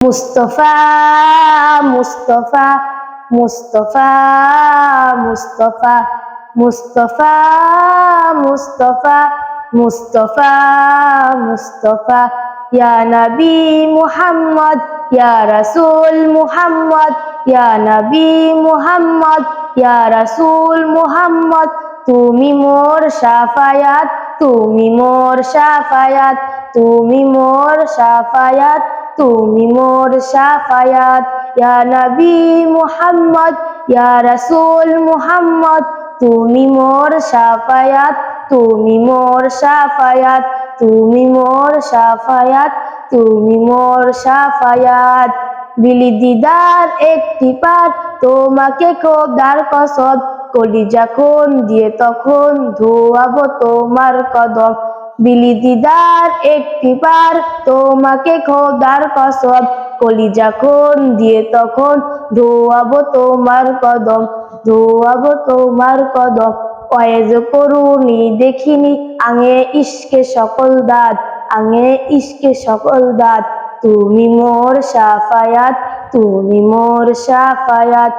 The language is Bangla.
মুস্তফা মুস্তফা মুস্তফা মুস্তফা মুস্তফা মুস্তফা মুস্তফা মুস্তফা ইয়া নবী মুহাম্মদ ইয়া রাসূল মুহাম্মদ ইয়া নবী মুহাম্মদ ইয়া রাসূল মুহাম্মদ তুমি মোর শাফায়াত তুমি মোর শাফায়াত তুমি মোর শাফায়াত তুমি মোর শাফায়াত ইয়া নবী মুহাম্মদ, ইয়া রাসূল মুহাম্মদ, তুমি মোর শাফায়াত তুমি মোর শাফায়াত তুমি মোর শাফায়াত তুমি মোর শাফায়াত বিলি দিদার একটি পাঠ, তোমাকে খোদার কসব কলি যখন দিয়ে তখন ধোয়াবো তোমার কদম। বিলি দিদার একটি পার তোমাকে খোদার কসব। কলি যখন দিয়ে তখন ধোয়াবো তোমার কদম, ধোয়াবো তোমার কদম। অয়েজ করুনি দেখিনি, আঙে ইস্কে সকল দাঁত, আঙে ইস্কে সকল দাঁত। তুমি মোর সাফায়াত, তুমি মোর সাফায়াত।